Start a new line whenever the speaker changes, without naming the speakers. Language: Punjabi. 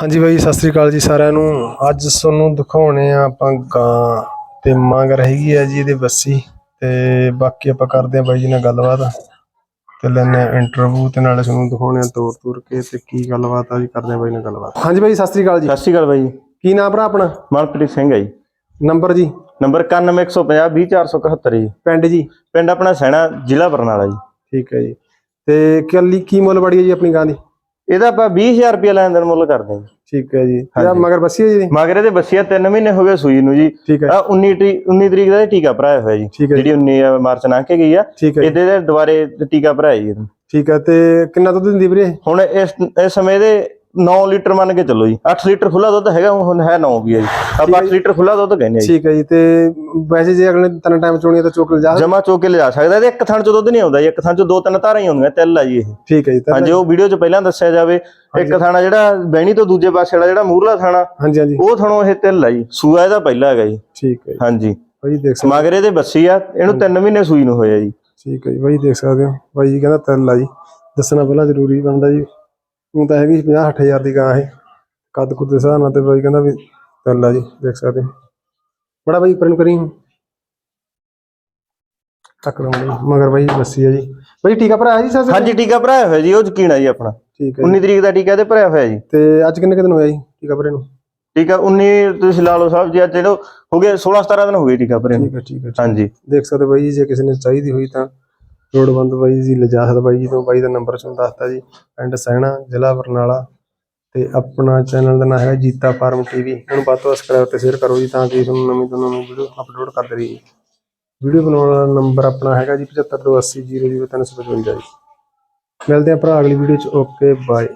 ਹਾਂਜੀ ਬਾਈ ਸਤਿ ਸ੍ਰੀ ਅਕਾਲ ਜੀ ਸਾਰਿਆਂ ਨੂੰ। ਅੱਜ ਤੁਹਾਨੂੰ ਦਿਖਾਉਣੇ ਆ ਆਪਾਂ ਗਾਂ ਤੇ ਮੰਗ ਹੈਗੀ ਆ ਜੀ ਇਹਦੇ ਬੱਸੀ ਤੇ ਬਾਕੀ ਆਪਾਂ ਕਰਦੇ ਆ ਬਾਈ ਜੀ ਨਾਲ ਗੱਲਬਾਤ। ਤੇ ਲੈਣੇ ਆ ਇੰਟਰਵਿਊ ਤੇ ਨਾਲੇ ਤੁਹਾਨੂੰ ਦਿਖਾਉਣੇ ਆ ਤੋਰ ਤੋਰ ਕੇ ਤੇ ਕੀ ਗੱਲਬਾਤ ਆ ਜੀ ਕਰਦੇ ਆ ਬਾਈ ਨਾਲ ਗੱਲਬਾਤ। ਹਾਂਜੀ ਬਾਈ ਸਤਿ ਸ੍ਰੀ ਅਕਾਲ ਜੀ।
ਸਤਿ ਸ਼੍ਰੀ ਅਕਾਲ ਬਾਈ। ਜੀ
ਕੀ ਨਾਮ ਭਰਾ ਆਪਣਾ?
ਮਨਪ੍ਰੀਤ ਸਿੰਘ ਹੈ ਜੀ।
ਨੰਬਰ ਜੀ?
ਨੰਬਰ 9150 20471 ਜੀ।
ਪਿੰਡ ਜੀ?
ਪਿੰਡ ਆਪਣਾ ਸੈਣਾ ਜ਼ਿਲ੍ਹਾ ਬਰਨਾਲਾ ਜੀ।
ਠੀਕ ਹੈ ਜੀ। ਤੇ ਕੱਲੀ ਕੀ ਮੁੱਲ ਬੜੀ ਹੈ ਜੀ ਆਪਣੀ ਗਾਂ ਦੀ?
ਇਹਦਾ ਆਪਾਂ 20000 ਰੁਪਏ ਲੈਣ ਦੇਣ ਮੁੱਲ ਕਰਦੇ ਹਾਂ।
ਠੀਕ ਹੈ ਜੀ। ਇਹਦਾ। ਮਗਰ ਬੱਸੀ ਹੈ ਜੀ
ਮਗਰ ਇਹਦੇ ਬੱਸੀਆਂ 3 ਮਹੀਨੇ ਹੋ ਗਏ ਸੂਈ ਨੂੰ ਜੀ। ਆ 19 ਤਰੀਕ 19 ਤਰੀਕ ਦਾ ਟੀਕਾ ਭਰਾਇਆ ਹੋਇਆ ਜੀ। ਜਿਹੜੀ 19 ਮਾਰਚ ਲੰਘ ਕੇ ਗਈ ਆ। ਇਹਦੇ ਦੇ ਦੁਬਾਰੇ ਟੀਕਾ ਭਰਾਇਆ ਜੀ।
ਠੀਕ ਹੈ ਤੇ ਕਿੰਨਾ ਦੁੱਧ ਦਿੰਦੀ ਵੀਰੇ
ਹੁਣ ਇਸ ਇਸ ਸਮੇਂ ਦੇ 9 ਲੀਟਰ ਮੰਨ ਕੇ ਚੱਲੋ ਜੀ। 8 ਲੀਟਰ ਖੁੱਲਾ ਦੁੱਧ ਹੈਗਾ ਹੁਣ ਹੈ 9 ਵੀ ਹੈ ਜੀ। ਆਪਾਂ 8 ਲੀਟਰ ਖੁੱਲਾ ਦੁੱਧ ਕਹਿੰਦੇ ਆ ਜੀ।
ਠੀਕ ਹੈ ਜੀ ਤੇ ਵੈਸੇ ਜੇ ਅਗਲੇ ਤਿੰਨ ਟਾਈਮ ਚੋਣੀ ਤਾਂ ਚੋਕ ਲਿਜਾ
ਜਮਾ ਚੋ ਕੇ ਲਿਜਾ ਸਕਦਾ ਇਹਦੇ ਇੱਕ ਥਣ ਚ ਦੁੱਧ ਨਹੀਂ ਆਉਂਦਾ ਜੀ ਇੱਕ ਥਣ ਚ ਦੋ ਤਿੰਨ ਧਾਰਾਂ ਹੀ ਆਉਂਦੀਆਂ ਤਿੱਲ ਆ ਜੀ ਇਹ।
ਠੀਕ ਹੈ ਜੀ
ਹਾਂਜੀ ਉਹ ਵੀਡੀਓ 'ਚ ਪਹਿਲਾਂ ਦੱਸਿਆ ਜਾਵੇ ਇੱਕ ਥਾਣਾ ਜਿਹੜਾ ਬਹਿਣੀ ਤੋਂ ਦੂਜੇ ਪਾਸੇ ਵਾਲਾ ਜਿਹੜਾ ਮੂਰਲਾ ਥਾਣਾ
ਹਾਂਜੀ ਹਾਂਜੀ।
ਉਹ ਥਣੋਂ ਇਹ ਤਿਲ ਆ ਜੀ। ਸੂਆ ਇਹਦਾ ਪਹਿਲਾ ਹੈਗਾ ਜੀ।
ਠੀਕ ਹੈ
ਹਾਂਜੀ।
ਬਾਈ ਦੇਖ ਸਕਦੇ
ਮਗਰ ਇਹਦੇ ਬੱਸੀ ਆ ਇਹਨੂੰ 3 ਮਹੀਨੇ ਸੂਈ ਨੂੰ ਹੋਇਆ ਜੀ।
ਠੀਕ ਹੈ ਜੀ ਬਾਈ ਦੇਖ ਸਕਦੇ ਹੋ। ਬਾਈ ਜੀ ਕਹਿੰਦਾ ਤਿੰਨ ਲਾ ਜੀ। ਦੱਸਣਾ ਪਹਿਲਾਂ ਜ਼ਰੂਰੀ ਬਣਦਾ ਜੀ। ਉਹ ਤਾਂ ਹੈਗੀ 50 ਹਜ਼ਾਰ ਦੀ ਗਾਂ ਇਹ। ਕੱਦ ਕੁੱਦ ਦੇ ਹਿਸਾਬ ਨਾਲ ਤੇ ਬਾਈ ਕਹਿੰਦਾ ਵੀ ਤਿੰਨ ਲਾ ਜੀ ਦੇਖ ਸਕਦੇ ਹੋ। ਬੜਾ ਬਾਈ ਉੱਪਰ ਨੂੰ ਕਰੀ। ਤੱਕ ਲਵਾਂਗੇ ਮਗਰ ਬਾਈ ਬੱਸੀ ਹੈ ਜੀ। ਬਾਈ ਟੀਕਾ ਭਰਾਇਆ ਜੀ ਸਰ?
ਹਾਂਜੀ ਟੀਕਾ ਭਰਾਇਆ ਹੋਇਆ ਜੀ ਉਹ ਯਕੀਨ ਆ ਜੀ ਆਪਣਾ।
ਠੀਕ ਹੈ
19 ਤਰੀਕ ਦਾ ਟੀਕਾ ਤੇ ਭਰਾਇਆ ਹੋਇਆ ਜੀ।
ਤੇ ਅੱਜ ਕਿੰਨੇ ਕੁ ਦਿਨ ਹੋਇਆ ਜੀ ਟੀਕਾ ਭਰੇ ਨੂੰ?
ਟੀਕਾ 19 ਤੁਸੀਂ ਲਾ ਲਓ ਸਾਹਿਬ ਜੀ ਅੱਜ ਇਹਨੂੰ ਹੋ ਗਏ 16 17 ਦਿਨ ਹੋ ਗਏ ਟੀਕਾ ਭਰੇ ਨੂੰ।
ਠੀਕ ਹੈ ਠੀਕ ਹੈ
ਹਾਂਜੀ।
ਦੇਖ ਸਕਦੇ ਹੋ ਬਾਈ ਜੀ, ਜੇ ਕਿਸੇ ਨੇ ਚਾਹੀਦੀ ਹੋਈ ਤਾਂ ਲੋੜਵੰਦ ਬਾਈ ਜੀ ਲਿਜਾ ਬਾਈ ਜੀ ਤੋਂ ਬਾਈ ਦਾ ਨੰਬਰ ਤੁਹਾਨੂੰ ਦੱਸਤਾ ਜੀ, ਪਿੰਡ ਸਹਿਣਾ ਜ਼ਿਲ੍ਹਾ ਬਰਨਾਲਾ ਤੇ ਆਪਣਾ ਚੈਨਲ ਦਾ ਨਾਮ ਹੈ ਜੀਤਾ ਫਾਰਮ ਟੀਵੀ ਇਹਨੂੰ ਵੱਧ ਤੋਂ ਸਬਸਕ੍ਰਾਈਬ ਤੇ ਸ਼ੇਅਰ ਕਰੋ ਜੀ ਤਾਂ ਕਿ ਤੁਹਾਨੂੰ ਨਵੀਂ ਤੋਂ ਨਵੀਂ ਵੀਡੀਓ ਅਪਲੋਡ ਕਰਦੇ ਰਹੀਏ। ਵੀਡੀਓ ਬਣਾਉਣ ਵਾਲਾ ਨੰਬਰ ਆਪਣਾ ਹੈਗਾ ਜੀ 7580000355 ਜੀ। ਮਿਲਦੇ ਹਾਂ ਭਰਾ ਅਗਲੀ ਵੀਡੀਓ ਚ। Okay bye